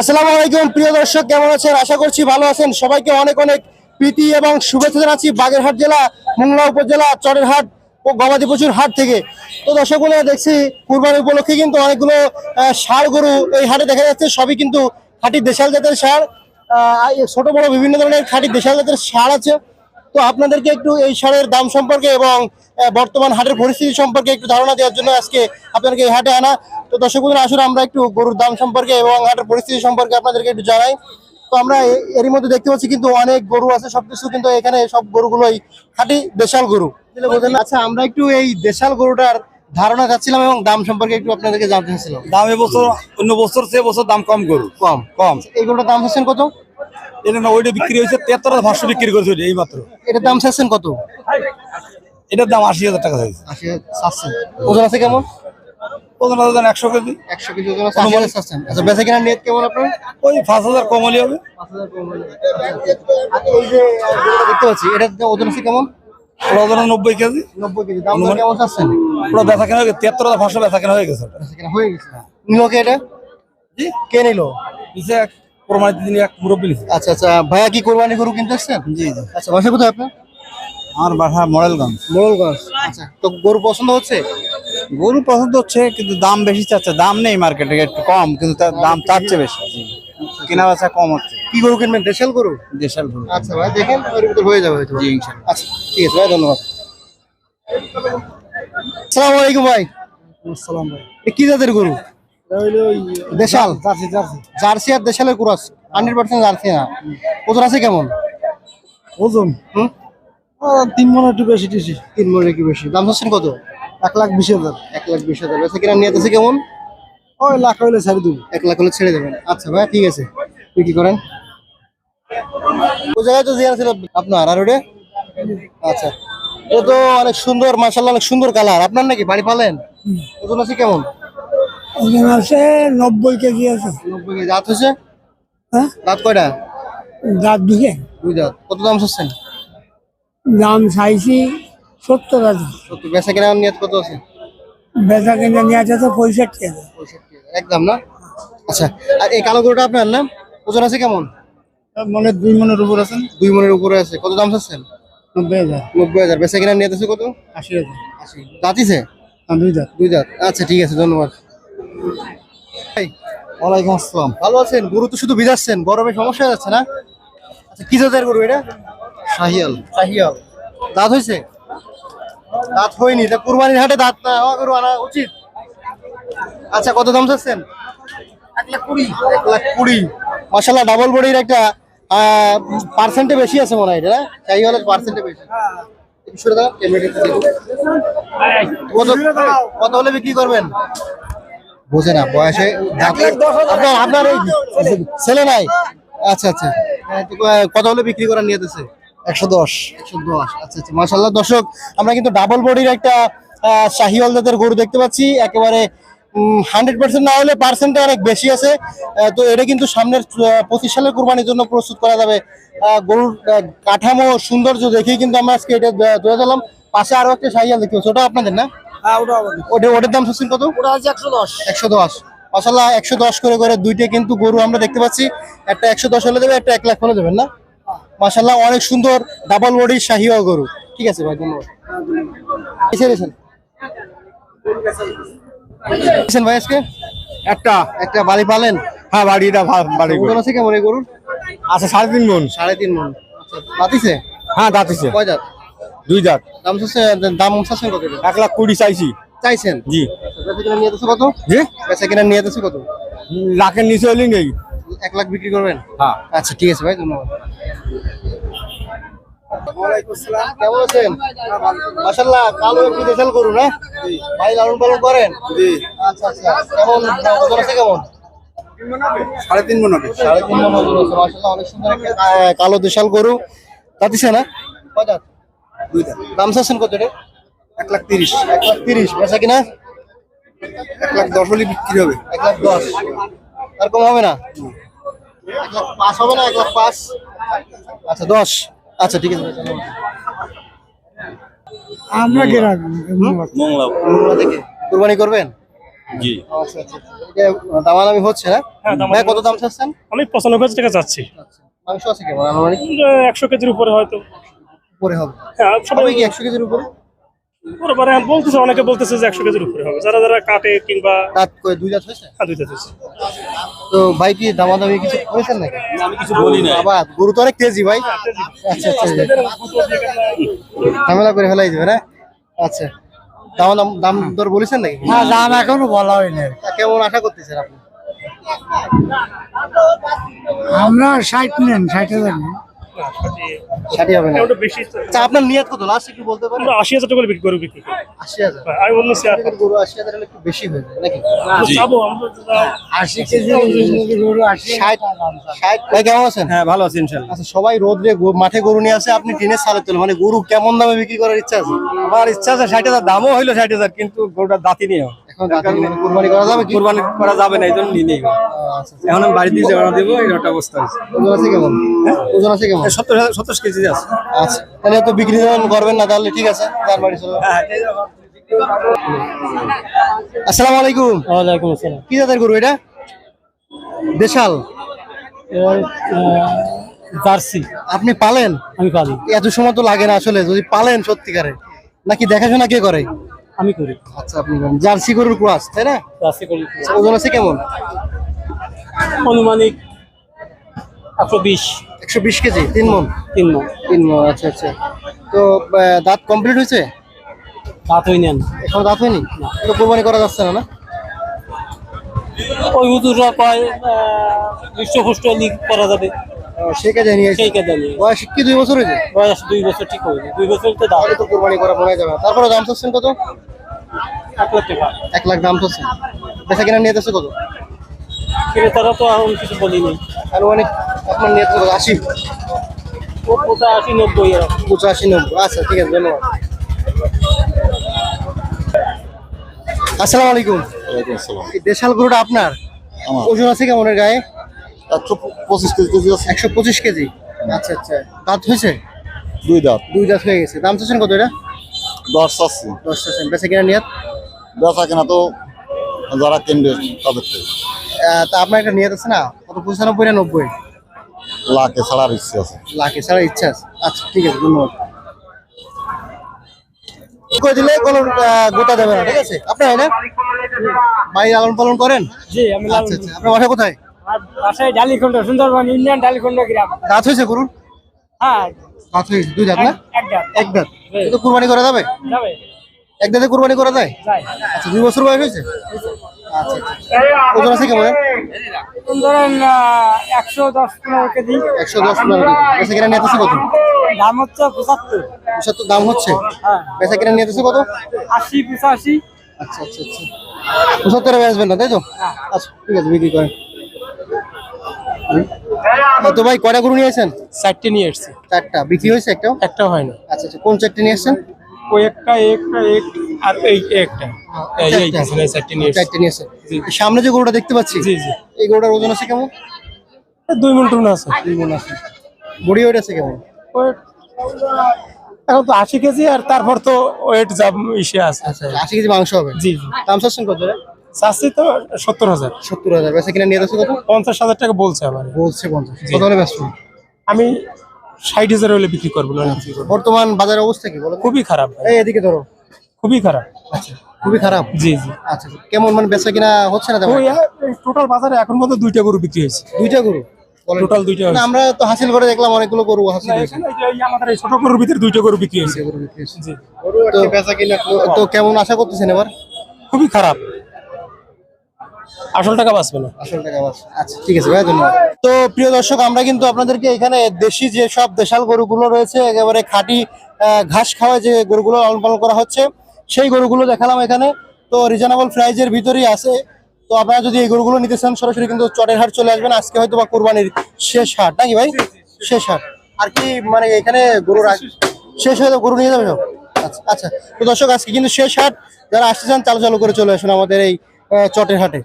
আসসালামু আলাইকুম, প্রিয় দর্শক, কেমন আছেন? আশা করছি ভালো আছেন। সবাইকে অনেক অনেক প্রীতি এবং শুভেচ্ছা জানাচ্ছি বাগেরহাট জেলা, মোংলা উপজেলা, চরেরহাট ও গবাদি পশুর হাট থেকে। তো দর্শক দেখছি কুরবানি উপলক্ষে কিন্তু অনেকগুলো ষাঁড় গরু এই হাটে দেখা যাচ্ছে। সবই কিন্তু খাঁটি দেশাল জাতের এই ছোট বড় বিভিন্ন ধরনের খাঁটি দেশাল জাতের ষাঁড় আছে। তো আপনাদেরকে একটু এই সারের দাম সম্পর্কে এবং বর্তমান হাটের পরিস্থিতি সম্পর্কে একটু ধারণা দেওয়ার জন্য আজকে আপনাদেরকে এই হাটে আনা। তো দর্শক বন্ধুরা আসলে আমরা একটু গরুর দাম সম্পর্কে এবং হাটের পরিস্থিতি সম্পর্কে আপনাদেরকে একটু জানাই। তো আমরা এরই মধ্যে দেখতে পাচ্ছি কিন্তু অনেক গরু আছে সবকিছু কিন্তু এখানে সব গরুগুলোই খাঁটি দেশাল গরু। বোঝেন আচ্ছা আমরা একটু এই দেশাল গরুটার ধারণা চাচ্ছিলাম এবং দাম সম্পর্কে একটু আপনাদেরকে জানতে চাচ্ছিলাম। দাম এবছর অন্য বছর সে বছর দাম কম গরু। কম। কম। এই গরুটার দাম চাচ্ছেন কত? এটা না ওইটা বিক্রি হয়েছে তেহাত্তর হাজার পাঁচশো বিক্রি করেছে এই মাত্র এটার দাম চাচ্ছেন কত? এটার দাম আশি হাজার টাকা হয়েছে আশি চাচ্ছেন। ওজন আছে কেমন? ওজন হাজার একশো কেজি। একশো কেজি ওজন আছে আশি হাজার চাচ্ছেন। আচ্ছা বেচা কেনার নিয়ত কেমন আপনার? ওই পাঁচ হাজার কম হলে হবে এই যে দেখতে পাচ্ছি এটার ওজন আছে কেমন? ওজন নব্বই কেজি। নব্বই কেজি দাম কেমন চাচ্ছেন? ওটা বেচা কেনা হয়ে গেছে তেহাত্তর হাজার পাঁচশো বেচা কেনা হয়ে গেছে হয়ে গেছে। নিল কে এটা? কে নিল? এক প্রমাণিত দিন এক মুরব্বী নিচে আচ্ছা আচ্ছা ভাইয়া কি কোরবানি গরু কিনতে আসছেন জি জি। আচ্ছা বাসা কোথায় আপনার? আমার বাসা মডেলগঞ্জ মোড়লগঞ্জ আচ্ছা তো গরু পছন্দ হচ্ছে? গরু পছন্দ হচ্ছে কিন্তু দাম বেশি চাচ্ছে। দাম নেই মার্কেটে একটু কম কিন্তু তার দাম চাচ্ছে বেশি। কেনা বেচা কম হচ্ছে। কি গরু কিনবেন দেশাল গরু? দেশাল গরু। আচ্ছা ভাই দেখেন হয়ে যাবে হয়তো। জি ইনশাল্লাহ। আচ্ছা ঠিক আছে ভাই ধন্যবাদ। আসসালামু আলাইকুম ভাই। আসসালাম ভাই। কি জাতের গরু? দেশাল? Jersey jersey. জার্সি আর দেশালের ক্রস। হান্ড্রেড পার্সেন্ট জার্সি না ওজন আছে কেমন? ওজন? হুম? তিন মনে একটু বেশি টিসি। তিন মনে কি বেশি। দাম চাচ্ছেন কত? এক লাখ বিশ হাজার। এক লাখ বিশ হাজার। বেচা কিনা নিয়ে আছে কেমন? ওই লাখ হইলে ছাড়ি দেবো। এক লাখ হলে ছেড়ে দেবেন। আচ্ছা ভাই ঠিক আছে। বিক্রি করেন। ওই জায়গায় তো জিয়া ছিল আপনার আর ওটা আচ্ছা। এটা তো অনেক সুন্দর মাসাল্লাহ অনেক সুন্দর কালার। আপনার নাকি? বাড়ি পালেন? ওজন আছে কেমন? ওজন আছে নব্বই কেজি আছে। নব্বই কেজি। দাঁত হয়েছে? হ্যাঁ? দাঁত কয়টা? দাঁত দিকে দুই দাঁত। কত দাম চাচ্ছেন? দাম চাইছি সত্তর হাজার। সত্যি বেচা কেনার নিয়ত কত আছে? বেচা কিনে নিয়ে আছে তো পঁয়ষট্টি হাজার। পঁয়ষট্টি হাজার। একদম না? আচ্ছা। আর এই কালো গরুটা আপনার না ওজন আছে কেমন? মনে দুই মনের উপর আছেন দুই মনের উপরে আছে। কত দাম চাচ্ছেন? নব্বই হাজার। নব্বই হাজার। বেচা কেনার নিয়ত আছে কত? আশি হাজার। আশি। দাঁতিছে দুই দাঁত। দুই দাঁত। আচ্ছা ঠিক আছে। ধন্যবাদ। ওয়ালাইকুম আসসালাম। ভালো আছেন? গরু তো শুধু ভিজাচ্ছেন গরমে সমস্যা যাচ্ছে না? আচ্ছা কি জাতের গরু এটা? শাহিয়াল। শাহিয়াল। দাঁত হয়েছে? দাঁত হয়নি তা কুরবানির হাটে দাঁত না হওয়া গরু আনা উচিত। আচ্ছা কত দাম চাচ্ছেন? এক লাখ কুড়ি। এক লাখ কুড়ি। মাসাল্লাহ ডাবল বডির একটা পার্সেন্টে বেশি আছে মনে হয় এটা শাহিওয়ালের পার্সেন্টে বেশি। কত হলে বিক্রি করবেন? বোঝে না বয়সে আপনার আপনার এই ছেলে। নাই? আচ্ছা আচ্ছা। কত হলে বিক্রি করার নিয়ে আছে? একশো দশ। একশো দশ আচ্ছা আচ্ছা। মাসাল্লাহ দর্শক আমরা কিন্তু ডাবল বডির একটা শাহিওয়াল জাতের গরু দেখতে পাচ্ছি। একেবারে হান্ড্রেড পার্সেন্ট না হলে পার্সেন্টে অনেক বেশি আছে। তো এটা কিন্তু সামনের পঁচিশ সালের কোরবানির জন্য প্রস্তুত করা যাবে। আহ, গরুর কাঠামো সৌন্দর্য দেখেই কিন্তু আমরা আজকে এটা ধরে দিলাম পাশে আরও একটা শাহিয়াল দেখতে পাচ্ছি। ওটা আপনাদের না? হ্যাঁ ওটা ওটা ওটার দাম শুনছেন কত? ওটা আছে একশো দশ। একশো দশ। মাসাল্লাহ একশো দশ করে করে দুইটা কিন্তু গরু আমরা দেখতে পাচ্ছি। একটা একশো দশ হলে দেবে একটা এক লাখ হলে দেবেন না? মাসাল্লাহ অনেক সুন্দর ডাবল বডির শাহিওয়াল গরু। ঠিক আছে ভাই ধন্যবাদ। এসে ভাই আজকে? একটা। একটা বাড়ি পালেন? হ্যাঁ বাড়িটা বাড়ি ওজন আছে কেমন এই গরুর? আচ্ছা সাড়ে তিন মন। সাড়ে তিন মন। আচ্ছা বাতিছে হ্যাঁ দাঁতিছে। কয় জাত দুই দাঁত দাম দাম চাচ্ছেন কত এক লাখ কুড়ি চাইছি। চাইছেন? জি। বেচা কিনা নিয়ে কত? জি? বেচা কিনা নিয়ে কত? লাখের নিচে হলে নেই। এক লাখ বিক্রি করবেন? হ্যাঁ। আচ্ছা ঠিক আছে ভাই ধন্যবাদ। কেমন আছেন? মাসাল্লাহ কালো একটু দেশাল করুন হ্যাঁ? ভাই লালন পালন করেন? আচ্ছা আচ্ছা। কেমন ওজন আছে কেমন? সাড়ে তিন মন হবে। সাড়ে তিন মন ওজন আছে মাসাল্লাহ অনেক সুন্দর একটা কালো দেশাল গরু। দাঁতিছে না? কয় দাম চাচ্ছেন কত রে এক লাখ তিরিশ। এক লাখ তিরিশ। বেচা কিনা? এক লাখ দশ হলে বিক্রি হবে। এক লাখ দশ। আর কম হবে না? এক লাখ পাঁচ হবে না এক লাখ পাঁচ। আচ্ছা দশ। আচ্ছা ঠিক আছে। আমরা মোংলা মোংলা থেকে কুরবানি করবেন? জি। আচ্ছা আচ্ছা দামাদামি হচ্ছে না? হ্যাঁ, ভাই কত দাম চাচ্ছেন? আমি পঁচানব্বই হাজার টাকা চাচ্ছি। মাংস আছে কেমন আনুমানিক একশো কেজির উপরে হয়তো। উপরে হবে। হ্যাঁ সবাই কি একশো কেজির উপরে? উপরে বলতেছে অনেকে বলতেছে যে একশো কেজির উপরে হবে। যারা যারা কাটে কিংবা দাঁত করে দুই দাঁত হয়েছে? হ্যাঁ দুইটা দিচ্ছে তো ভাই কি দামাদামি কিছু করেছেন নাকি? আমি কিছু বলি না বাবা গরু তো অনেক তেজি ভাই। আচ্ছা আচ্ছা। ঝামেলা করে ফেলাই না? আচ্ছা। দাম দাম দাম দর বলেছেন নাকি? না দাম এখনও বলা হয়নি কেমন আশা করতেছেন আপনি? আমরা ষাট নেন ষাট হাজার নেন ষাটি হবে না। ওটা বেশি। আচ্ছা আপনার নিয়ত কত? লাস্ট একটু বলতে পারেন? আমরা আশি হাজার টাকা বিক্রি করে বিক্রি করি আশি হাজার। আমি অন্য গরু আশি হাজার একটু বেশি হয়ে যায় নাকি? যাব আমরা আশি কেজি গরু আশি ষাট ষাট ভাই কেমন আছেন? হ্যাঁ ভালো আছি ইনশাল্লাহ। আচ্ছা সবাই রোদ্রে মাঠে গরু নিয়ে আসে আপনি টিনের সালে তোলে মানে গরু কেমন দামে বিক্রি করার ইচ্ছা আছে? আমার ইচ্ছা আছে ষাট হাজার দামও হইল ষাট হাজার কিন্তু গরুটার দাঁতি নিয়ে কুরবানি করা যাবে কি? কোরবানি করা যাবে না এই জন্য নিয়ে নেই। আচ্ছা আচ্ছা। এখন আমি বাড়িতে জমা দেবো এই একটা অবস্থা হয়েছে। ওজন আছে কেমন? ওজন আছে কেমন? সত্তর সত্তর কেজি আছে। আচ্ছা তাহলে তো বিক্রি যখন করবেন না তাহলে ঠিক আছে তার বাড়ি চলো। হ্যাঁ আসসালামু আলাইকুম। ওয়ালাইকুম আসসালাম। কি জাতের গরু এটা? দেশাল। জার্সি। আপনি পালেন? আমি পালি। এত সময় তো লাগে না আসলে যদি পালেন সত্যিকারে। নাকি দেখাশোনা কে করে? আমি করি। আচ্ছা আপনি করেন। জার্সি গরুর ক্রস তাই না? জার্সি আচ্ছা, ওজন আছে কেমন? অনুমানিক একশো বিশ। একশো বিশ কেজি তিন মন? তিন মাস তিন মন আচ্ছা আচ্ছা। তো দাঁত কমপ্লিট হয়েছে? দাঁত হই নেন এখন দাঁত হয়নি? তো কোরবানি করা যাচ্ছে না না? ওই উদুরা কয় দুষ্ট ফুষ্ট লিক করা যাবে। ও, সে কাজে নিয়ে সেই কাজে নিয়ে বয়স কি দুই বছর হয়েছে? বয়স দুই বছর ঠিক হয়েছে দুই বছর তো দাঁত। তো কোরবানি করা মনে যাবে। তারপরে দাম চাচ্ছেন কত? এক লাখ টাকা। এক লাখ দাম চাচ্ছেন বেচা কিনা নিয়ে যাচ্ছে কত? ক্রেতারা তো এখন কিছু বলিনি। আনুমানিক আপনার নিয়ে কত? আশি? পঁচাশি নব্বই পঁচাশি নব্বই। আচ্ছা ঠিক আছে ধন্যবাদ। আসসালামু আলাইকুম। এই দেশাল গরুটা আপনার? ওজন আছে কেমন এর গায়ে? একশো পঁচিশ কেজি কেজি আছে। একশো পঁচিশ কেজি? আচ্ছা আচ্ছা। দাঁত হয়েছে? দুই দাঁত। দুই দাঁত হয়ে গেছে। দাম চাচ্ছেন কত এটা? দশ চাচ্ছি। দশ চাচ্ছেন। বেচা কিনা নিয়ে বেচা কেনা তো যারা কিনবে তাদের থেকে। তা আপনার একটা নিয়ত আছে না? কত পঁচানব্বই না নব্বই? লাখে ছাড়ার ইচ্ছে আছে। লাখে ছাড়ার ইচ্ছা আছে। আচ্ছা ঠিক আছে ধন্যবাদ। করে দিলে? কোনো গোটা দেবে না ঠিক আছে? আপনার লালন পালন করেন? জি আমি আচ্ছা আচ্ছা আপনার বাসা কোথায়? বাসায় ডালিখণ্ড সুন্দরবন ইন্ডিয়ান ডালিখণ্ড গ্রাম। দাঁত হয়েছে গরুর? হ্যাঁ। দাঁত হয়েছে দুই দাঁত না? এক দাঁত। এক দাঁত। কুরবানি করা যাবে? যাবে। এক কুরবানি করা যায়? আচ্ছা দুই বছর বয়স হয়েছে? আচ্ছা আচ্ছা। ওজন আছে কেমন? ধরেন একশো দশ পনেরো কেজি। একশো দশ পনেরো কেজি। বেচা কিনা নিয়ে কত? দাম হচ্ছে পঁচাত্তর। পঁচাত্তর দাম হচ্ছে? হ্যাঁ। বেচা কিনা নিয়ে কত? আশি পঁচাশি। আচ্ছা আচ্ছা আচ্ছা। পঁচাত্তরে বেচবেন না তাই তো? আচ্ছা ঠিক আছে বিক্রি করেন। হ্যাঁ, তো ভাই কয়টা গরু নিয়েছেন চারটে নিয়ে এসছি চারটা। বিক্রি হয়েছে একটাও? একটাও হয় না। আচ্ছা আচ্ছা কোন চারটে নিয়ে এসছেন ওই একটা একটা এক আর এই একটা। এই এই পিছনে চারটে নিয়ে সামনে যে গরুটা দেখতে পাচ্ছি জি জি। এই গরুটার ওজন আছে কেমন? দুই মন টুন আছে। দুই মন আছে। বডি ওয়েট আছে কেমন? এখন তো আশি কেজি আর তারপর তো ওয়েট যা ইসে আছে। আচ্ছা আশি কেজি মাংস হবে। জি জি। দাম চাচ্ছেন কত চাচ্ছি তো সত্তর হাজার। সত্তর হাজার। কিনা নিয়ে যাচ্ছে কত? পঞ্চাশ হাজার টাকা বলছে আমার। বলছে পঞ্চাশ। কত হলে ব্যস্ত আমি ষাট হাজার হলে বিক্রি করব না বর্তমান বাজারের অবস্থা কি বলো? খুবই খারাপ এই এদিকে ধরো। খুবই খারাপ। আচ্ছা খুবই খারাপ? জি জি। আচ্ছা কেমন মানে বেচা কিনা হচ্ছে না টোটাল বাজারে এখন মতো দুইটা গরু বিক্রি হয়েছে। দুইটা গরু? টোটাল দুইটা না, আমরা তো হাসিল করে দেখলাম অনেকগুলো গরু হাসিল হয়েছে। এখানে এই যে এই আমাদের এই ছোট গরুর ভিতরে দুইটা গরু বিক্রি হয়েছে। গরু বিক্রি হয়েছে। জি। তো- তো কেমন আশা করতেছেন এবার? খুবই খারাপ। আসল টাকা বাঁচবে না। আসল টাকা বাস আচ্ছা ঠিক আছে ভাই ধন্যবাদ। তো প্রিয় দর্শক আমরা কিন্তু আপনাদেরকে এখানে দেশি যে সব দেশাল গরুগুলো রয়েছে একেবারে খাঁটি আহ, ঘাস খাওয়া যে গরুগুলো লালন পালন করা হচ্ছে সেই গরুগুলো দেখালাম এখানে। তো রিজনেবল প্রাইজের ভিতরেই আছে। তো আপনারা যদি এই গরুগুলো নিতে চান সরাসরি কিন্তু চটের হাট চলে আসবেন। আজকে হয়তো বা কোরবানির শেষ হাট নাকি ভাই? শেষ হাট। আর কি মানে এখানে গরু শেষ হয়ে গরু নিয়ে যাবে সব? আচ্ছা আচ্ছা। তো দর্শক আজকে কিন্তু শেষ হাট। যারা আসতে চান চালু চালু করে চলে আসুন আমাদের এই আহ, চটের হাটে।